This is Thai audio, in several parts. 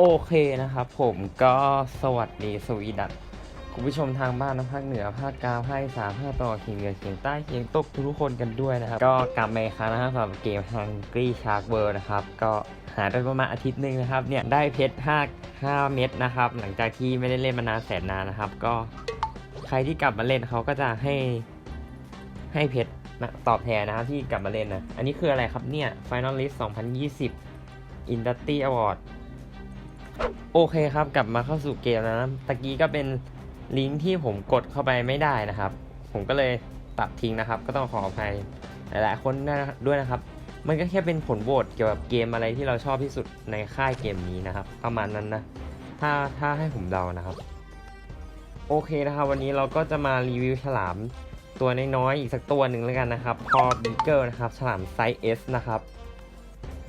โอเคนะครับผมก็สวัสดีสวีดัตคุณผู้ชมทางบ้านนะภาคเหนือภาคกลางภาคอีสานภาคตะวันออกเฉียงเหนือเฉียงใต้เฉียงตกทุกคนกันด้วยนะครับ ก็กลับมาอีกครั้งนะครับสำหรับเกม Hungry Shark World นะครับ ก็หาได้ประมาณอาทิตย์หนึ่งนะครับ เนี่ยได้เพชร5 5เม็ดนะครับ หลังจากที่ไม่ได้เล่นมานานแสนนานนะครับ ก็ใครที่กลับมาเล่นเขาก็จะให้ให้เพชรนะตอบแทนนะครับที่กลับมาเล่นนะ อันนี้คืออะไรครับเนี่ย Final List 2020 Industry Award โอเคครับกลับมาเข้าสู่เกมแล้วนะตะกี้ก็เป็นลิงก์ที่ผมกดเข้าไปไม่ได้นะครับ ผมก็เลยตัดทิ้งนะครับ ก็ต้องขออภัยหลายๆคนด้วยนะครับ มันก็แค่เป็นผลโหวตเกี่ยวกับเกมอะไรที่เราชอบที่สุดในค่ายเกมนี้นะครับ ประมาณนั้นนะ ถ้าถ้าให้ผมเดานะครับ โอเคนะครับ วันนี้เราก็จะมารีวิวฉลามตัวน้อยๆอีกสักตัวหนึ่งแล้วกันนะครับพอบีเกิลนะครับฉลามไซส์ S นะครับ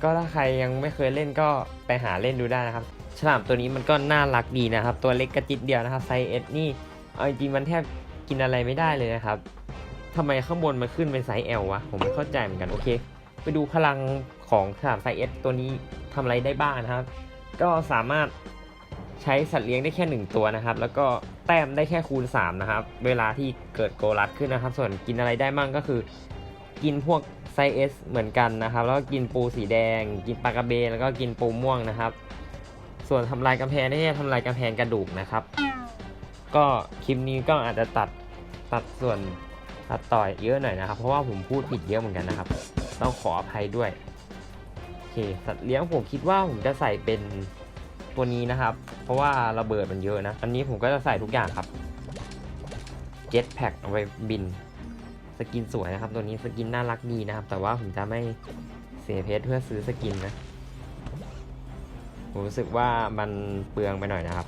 ก็ถ้าใครยังไม่เคยเล่นก็ไปหาเล่นดูได้นะครับ ฉลามตัวนี้มันก็น่ารักดีนะครับ ตัวเล็กกระจิตเดียวนะครับไซส์ S นี่เอาจริงมันแทบกินอะไรไม่ได้เลยนะครับทำไมข้างบนมันขึ้นเป็นไซส์ L วะ ผมไม่เข้าใจเหมือนกันโอเค ไปดูพลังของฉลามไซส์ S ตัวนี้ทำอะไรได้บ้างนะครับ ก็สามารถใช้สัตว์เลี้ยงได้แค่ 1 ตัวนะครับ แล้วก็แต้มได้แค่คูณ 3 นะครับ เวลาที่เกิดโกลัดขึ้นนะครับ ส่วนกินอะไรได้มั่งก็คือ กินพวกไซส์ S เหมือนกันนะครับ แล้วก็กินปูสีแดง กินปลากระเบนแล้วก็กินปูม่วงนะครับ ส่วนทำลายกำแพงนี่ทำลายกำแพงกระดูกนะครับ ก็คลิปนี้ก็อาจจะตัดตัดส่วนตัดต่อยเยอะหน่อยนะครับ เพราะว่าผมพูดผิดเยอะเหมือนกันนะครับ ต้องขออภัยด้วยโอเคสัตว์เลี้ยงผมคิดว่าผมจะใส่เป็นตัวนี้นะครับ เพราะว่าระเบิดมันเยอะนะ อันนี้ผมก็จะใส่ทุกอย่างครับ Jet Pack เอาไว้บิน สกินสวยนะครับ ตัวนี้สกินน่ารักดีนะครับ แต่ว่าผมจะไม่เสียเพชรเพื่อซื้อสกินนะ ผมรู้สึกว่ามันเปลืองไปหน่อยนะครับ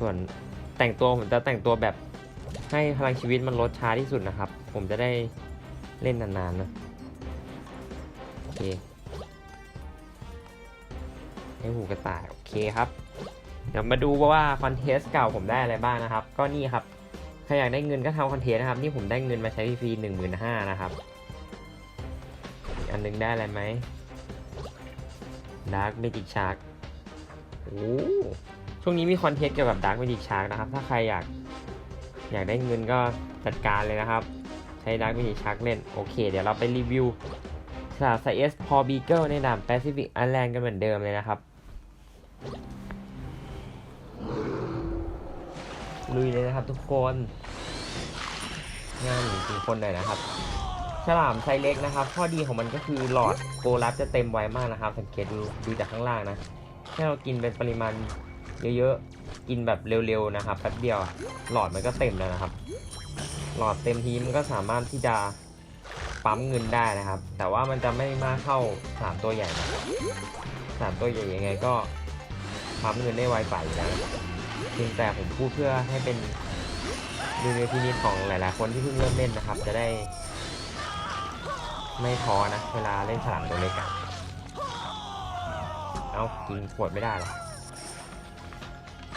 ส่วนแต่งตัวผมจะแต่งตัวแบบให้พลังชีวิตมันลดช้าที่สุดนะครับ ผมจะได้เล่นนานๆนะโอเคให้หูกระต่ายโอเคครับ เดี๋ยวมาดูว่าคอนเทสเก่าผมได้อะไรบ้างนะครับ ก็นี่ครับใครอยากได้เงินก็ทำคอนเทนต์นะครับ นี่ผมได้เงินมาใช้ฟรีหนึ่งหมื่นห้านะครับ อันหนึงได้อะไรไหม ดาร์กเมจิกชาร์กโอ้ช่วงนี้มีคอนเทนต์เกี่ยวกับดาร์กเมจิกชาร์กนะครับ ถ้าใครอยากอยากได้เงินก็จัดการเลยนะครับ ใช้ดาร์กเมจิกชาร์กเล่น โอเค เดี๋ยวเราไปรีวิวฉลามไซเอสพอบีเกิลในด่านแปซิฟิกอันแลนด์กันเหมือนเดิมเลยนะครับลุยเลยนะครับทุกคนงานจริงๆคนหน่อยนะครับ ฉลามไซส์เล็กนะครับ ข้อดีของมันก็คือหลอดโกลับจะเต็มไวมากนะครับ สังเกตดูดูจากข้างล่างนะแค่เรากินเป็นปริมาณเยอะๆ กินแบบเร็วๆนะครับแป๊บเดียวหลอดมันก็เต็มแล้วนะครับ หลอดเต็มทีมันก็สามารถที่จะปั๊มเงินได้นะครับ แต่ว่ามันจะไม่มากเท่าสามตัวใหญ่นะสามตัวใหญ่ยังไงก็ปั๊มเงินได้ไวกว่าอยู่แล้วเพียงแต่ผมพูดเพื่อให้เป็นดูในพินิจของหลายๆ คนที่เพิ่งเริ่มเล่นนะครับ จะได้ ไม่ท้อนะ เวลาเล่นฉลามตัวเล็กอะเอากินขวดไม่ได้หรอ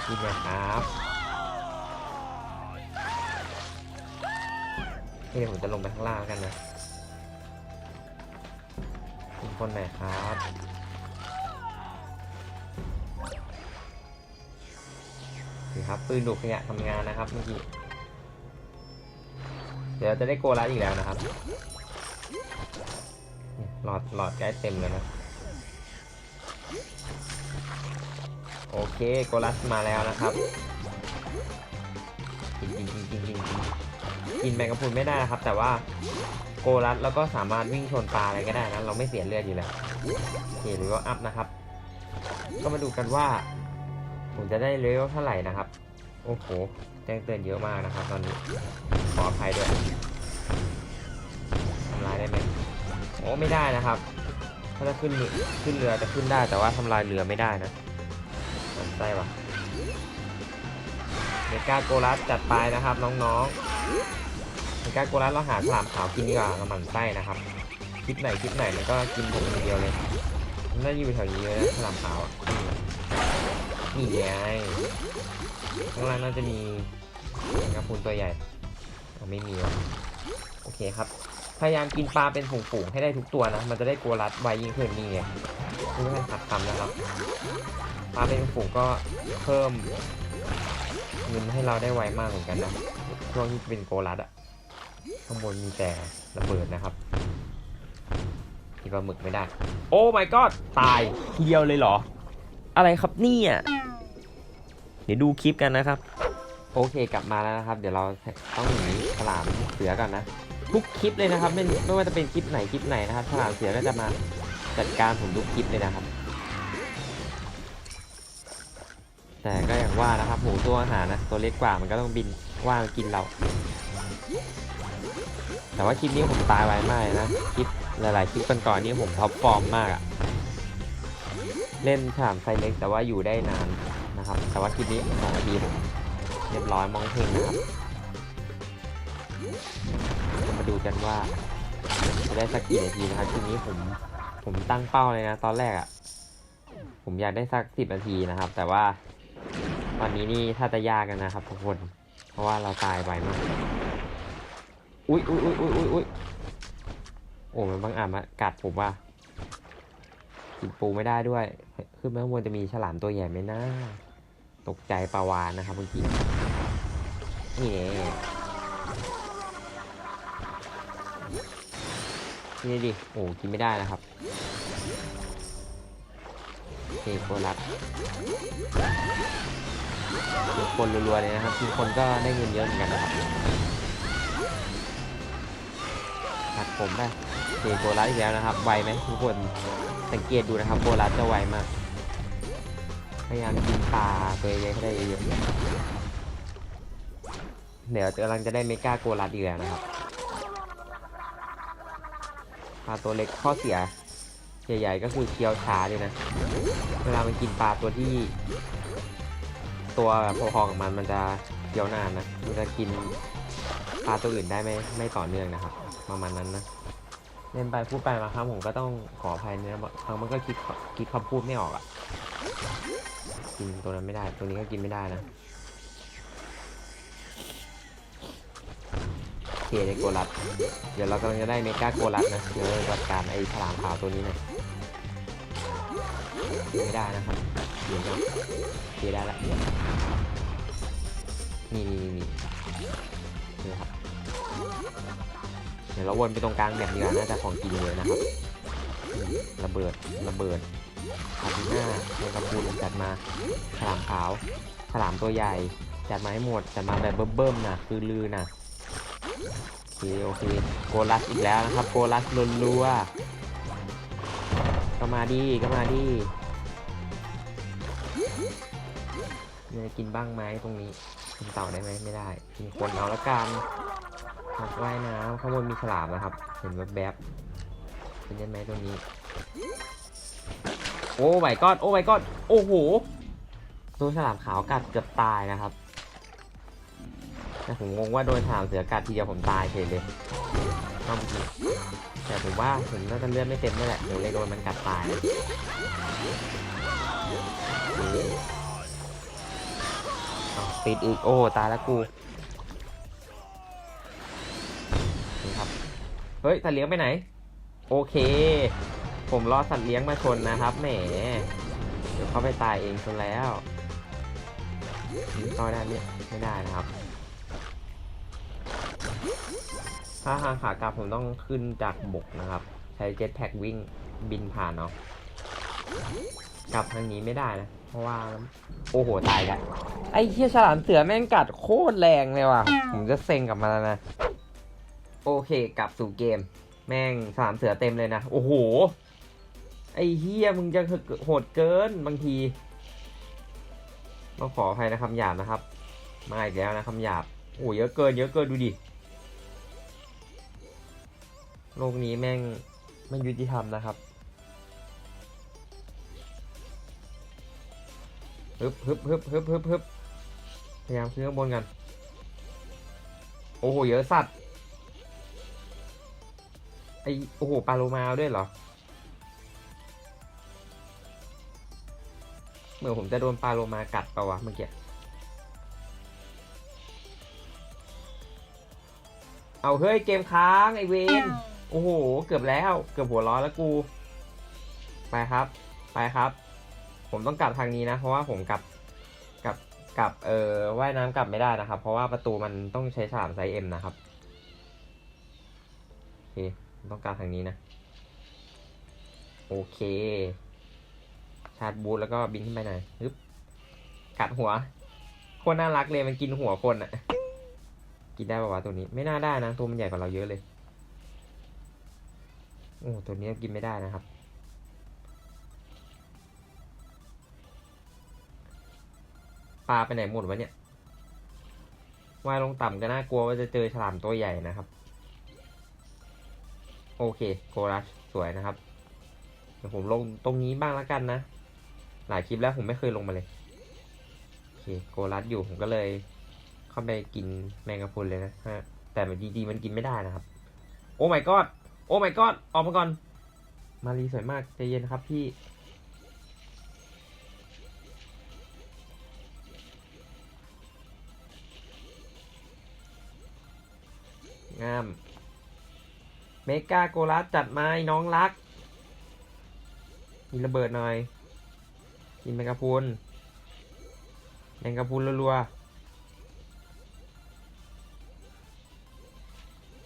กินนะครับนี่เดี๋ยวผมจะลงไปข้างล่างกันนะกินคนไหนอยครับนี่ครับปืนดูดขยะทำงานนะครับเมื่อกี้ เดี๋ยวจะได้โกลัสอีกแล้วนะครับ หลอดหลอดใกล้เต็มแล้วนะ โอเคโกลัสมาแล้วนะครับกินกินกินกินกินกินกินแมงกะพรุนไม่ได้นะครับ แต่ว่าโกลัสแล้วก็สามารถวิ่งชนปลาอะไรก็ได้นะเราไม่เสียเลือดอยู่แล้วโอเคหรือว่าอัพนะครับ ก็มาดูกันว่า ผมจะได้เลเวลเท่าไหร่นะครับ โอ้โหแจ้งเตือนเยอะมากนะครับ ตอนนี้ขออภัยด้วย โอ้ไม่ได้นะครับ ถ้าจะขึ้นขึ้นเรือจะขึ้นได้แต่ว่าทำลายเรือไม่ได้นะมันไส้ปะเมกาโกลัสจัดไปนะครับน้องๆเมกาโกลัสเราหาฉลามขาวกินดีกว่าเราหมันไส้นะครับ คลิปไหนคลิปไหนมันก็กินผมอย่างเดียวเลยน่าอยู่แถวนี้เลยนะฉลามขาวอะนี่ไงข้างล่างน่าจะมีแมงกะพุนตัวใหญ่ไม่มีว่ะโอเคครับ พยายามกินปลาเป็นฝูงๆให้ได้ทุกตัวนะ มันจะได้กลัวรัดไวยิ่งขึ้นนี่ไงไม่ใช่หักคำนะครับมาเป็นฝูงก็เพิ่มเงินให้เราได้ไวมากเหมือนกันนะ ช่วงที่เป็นโกลัดอะข้างบนมีแต่ระเบิดนะครับที่ปลาหมึกไม่ได้ โอ้ my god ตายทีเดียวเลยเหรอ อะไรครับเนี่ยเดี๋ยวดูคลิปกันนะครับ โอเคกลับมาแล้วนะครับ เดี๋ยวเราต้องหนีฉลามเสือกันนะ ทุกคลิปเลยนะครับ ไม่ไม่ว่าจะเป็นคลิปไหนคลิปไหนนะครับฉลามเสือก็จะมาจัดการผมทุกคลิปเลยนะครับ แต่ก็อย่างว่านะครับหมูตัวอาหารนะตัวเล็กกว่ามันก็ต้องบินว่ามากินเรา แต่ว่าคลิปนี้ผมตายไวมากนะคลิปหลายๆคลิปก่อนๆนี่ผมท็อปฟอร์มมากอะเล่นฉลามไซเล็กแต่ว่าอยู่ได้นานนะครับ แต่ว่าคลิปนี้สองนาทีผมเรียบร้อยมองเพลงนะครับ มาดูกันว่า จะได้สักกี่นาทีนะครับทีนี้ผมผมตั้งเป้าเลยนะ ตอนแรกอะ่ะ ผมอยากได้สักสิบนาทีนะครับ แต่ว่าตอนนี้นี่ถ้าจะยากกันนะครับทุกคน เพราะว่าเราตายไปมากอุ้ยอุ้ยอุ้ยอุ้ยอุ้ยอุ้ยโอ้มันบางอะมากัดผมว่ากินปูไม่ได้ด้วย ขึ้นไปข้างบนจะมีฉลามตัวใหญ่ไหมนะตกใจปลาวานนะครับเมื่อกี้นี่ นี่ดิ โอ้กินไม่ได้นะครับเอโคลัสทุกคนรัวๆเลยนะครับทุกคนก็ได้เงินเยอะเหมือนกันนะครับหัดผมได้เอโคลัสอีกแล้วนะครับ ไวไหมทุกคน สังเกตดูนะครับโคลัสจะไวมาก พยายามกินปลาตัวเยอะๆให้ได้เยอะเดี๋ยวกำลังจะได้เมกาโกลัสอีกแล้วนะครับ ปลาตัวเล็กข้อเสียใหญ่ๆก็คือเคี้ยวช้าเลยนะ เวลามันกินปลาตัวที่ ตัวแบบพอๆกับมันมันจะเคี้ยวนานนะ มันจะกินปลาตัวอื่นได้ไม่ไม่ต่อเนื่องนะครับ ประมาณนั้นนะเล่นไปพูดไปมาครับผมก็ต้องขออภัยนะบางครั้งมันก็คิดคิดคำพูดไม่ออกอะ่ะ กินตัวนั้นไม่ได้ ตัวนี้ก็กินไม่ได้นะ ในโกลัด เดี๋ยวเรากำลังจะได้เมกาโกลัสนะเดี๋ยวเราจัดการไอ้ฉลามขาวตัวนี้หนะไม่ได้นะครับเดี๋ยวจะเคได้ละนี่นี่นี่นี่ครับเดี๋ยวเราวนไปตรงกลางแบบดีกว่าน่าจะของกินเลยนะครับระเบิดระเบิดอาทีหน้าเมกาปูนจัดมาฉลามขาวฉลามตัวใหญ่จัดมาให้หมดจัดมาแบบเบิ่มๆนะคือลือนะ โอเคโอเคโกลัสอีกแล้วนะครับโกลัสลนรัวก็มาดีก็มาดีเนี่ยกินบ้างไหมตรงนี้กินเต่าได้ไหมไม่ได้กินคนเอาละกันนักว่ายน้ำข้างบนมีฉลามนะครับ เห็นแบบแบบๆเป็นยังไงตรงนี้ โอ้ my god โอ้ my god โอ้โหโดนฉลามขาวกัดเกือบตายนะครับ แต่ผมงงว่าโดนฉลามเสือกัดทีเดียวผมตายเฉยเลยต้องจริงแต่ผมว่าผมน่าจะเลือดไม่เต็มนี่แหละเดี๋ยวเลยโดนมันกัดตายติดอีกโอ้ตายแล้วกูนี่ครับ เฮ้ยสัตว์เลี้ยงไปไหน โอเค ผมรอสัตว์เลี้ยงมาชนนะครับแหมเดี๋ยวเขาไปตายเองชนแล้วนี่ได้เนี่ยไม่ได้นะครับ ถ้าทางขากลับผมต้องขึ้นจากบกนะครับ ใช้เจ็ตแพ็กวิ่งบินผ่านเอากลับทางนี้ไม่ได้นะ เพราะว่า โอ้โห ตายกันไอ้เหี้ยฉลามเสือแม่งกัดโคตรแรงเลยว่ะ ผมจะเซ็งกับมันแล้วนะ โอเคกลับสู่เกม แม่งฉลามเสือเต็มเลยนะ โอ้โห ไอ้เฮียมึงจะโหดเกินบางทีต้องขออภัยนะคำหยาบนะครับ มาอีกแล้วนะคำหยาบ โอ้เยอะเกิน เยอะเกินดูดิ โลกนี้แม่งไม่ยุติธรรมนะครับฮึบฮึบฮึบฮึบฮึบฮึบพยายามขึ้นข้างบนกัน โอ้โห เยอะสัตว์ไอโอ้โห ปลาโลมาด้วยเหรอ เหมือนผมจะโดนปลาโลมากัดเปล่าวะเมื่อกี้ เอาเฮ้ย เกมค้าง ไอเวน โอ้โห เกือบแล้ว เกือบหัวร้อนแล้วกู ไปครับ ไปครับ ผมต้องกลับทางนี้นะ เพราะว่าผมกลับ กลับ กลับ เอ่อ ว่ายน้ำกลับไม่ได้นะครับ เพราะว่าประตูมันต้องใช้ฉลามไซส์เอ็มนะครับโอเคต้องกลับทางนี้นะ โอเค ชาร์จบูทแล้วก็บินขึ้นไปหน่อยฮึบกัดหัว โคตรน่ารักเลยมันกินหัวคนอะกินได้ป่าวะตัวนี้ ไม่น่าได้นะ ตัวมันใหญ่กว่าเราเยอะเลย โอ้ตัวนี้กินไม่ได้นะครับ ปลาไปไหนหมดวะเนี่ยว่ายลงต่ำก็น่ากลัวว่าจะเจอฉลามตัวใหญ่นะครับ โอเคโกรัชสวยนะครับ เดี๋ยวผมลงตรงนี้บ้างแล้วกันนะ หลายคลิปแล้วผมไม่เคยลงมาเลย โอเคโกรัสอยู่ผมก็เลยเข้าไปกินแมงกะพรุนเลยนะฮะแต่มันดีๆมันกินไม่ได้นะครับ โอ้ my god อ้ my god ออกมาก่อน มารีสวยมากใจเย็นครับพี่ งาม เมกาโกลัสจัดมาไอ้น้องรัก มีระเบิดหน่อย กินแมงกะพรุนแมงกะพรุนรัวๆ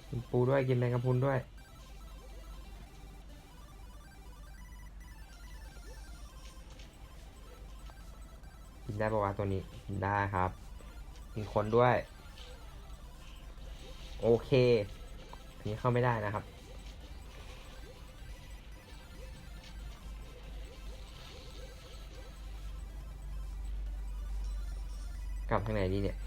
กินปูด้วยกินแมงกะพรุนด้วย ได้ปะวะตัวนี้ได้ครับมีคนด้วย โอเคอันนี้เข้าไม่ได้นะครับ กลับทางไหนดีเนี่ย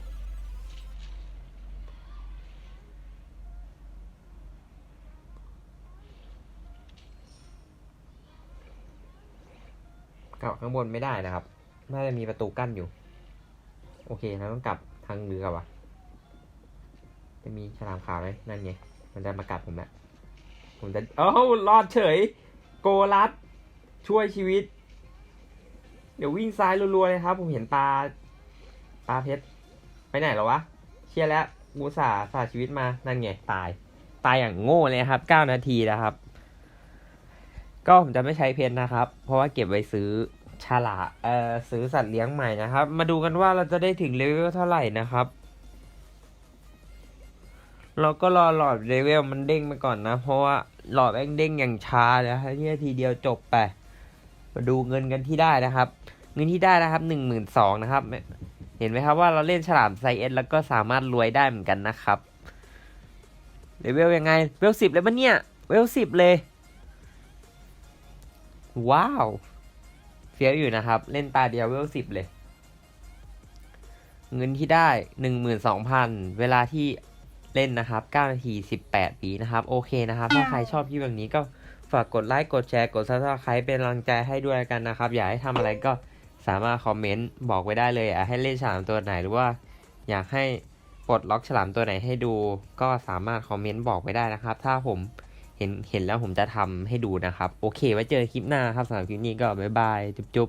กลับข้างบนไม่ได้นะครับ น่าจะมีประตูกั้นอยู่ โอเคเราต้องกลับทางเรือวะจะมีฉลามขาวไหมนั่นไง มันจะมากัดผมแล้วผมจะเอ้ารอดเฉย โกลัด ช่วยชีวิต เดี๋ยววิ่งซ้ายรัวๆเลยครับ ผมเห็นปลา ปลาเพชร ไปไหนแล้ววะ เชียร์แล้วกูสาสาชีวิตมา นั่นไง ตาย ตายอย่างโง่เลยครับเก้านาทีนะครับ ก็ผมจะไม่ใช้เพชรนะครับ เพราะว่าเก็บไว้ซื้อ ฉลาเอ่อซื้อสัตว์เลี้ยงใหม่นะครับ มาดูกันว่าเราจะได้ถึงเลเวลเท่าไหร่นะครับ เราก็รอหลอดเลเวลมันเด้งไปก่อนนะ เพราะว่าหลอดแม่งเด้งอย่างช้าเลยครับที่ทีเดียวจบไป มาดูเงินกันที่ได้นะครับ เงินที่ได้นะครับหนึ่งหมื่นสองนะครับ เห็นไหมครับว่าเราเล่นฉลามไซเอสแล้วก็สามารถรวยได้เหมือนกันนะครับเลเวลยังไงเลเวลสิบเลยปะเนี่ยเลเวลสิบเลย ว้าว ฟี้ยวอยู่นะครับ เล่นตาเดียวเวลสิบเลย เงินที่ได้หนึ่งหมื่นสองพันเวลาที่เล่นนะครับ9นาที18ปีนะครับ โอเคนะครับ ถ้าใครชอบคลิปแบบนี้ก็ฝากกดไลค์ กดแชร์ กดซับสไครป์เป็นกำลังใจให้ด้วยกันนะครับ อยากให้ทำอะไรก็สามารถคอมเมนต์บอกไว้ได้เลยอยากให้เล่นฉลามตัวไหนหรือว่า อยากให้ปลดล็อกฉลามตัวไหนให้ดู ก็สามารถคอมเมนต์บอกไว้ได้นะครับ ถ้าผม เห็นเห็นแล้วผมจะทำให้ดูนะครับ โอเค ไว้เจอคลิปหน้าครับสำหรับคลิปนี้ก็บ๊ายบาย จุ๊บ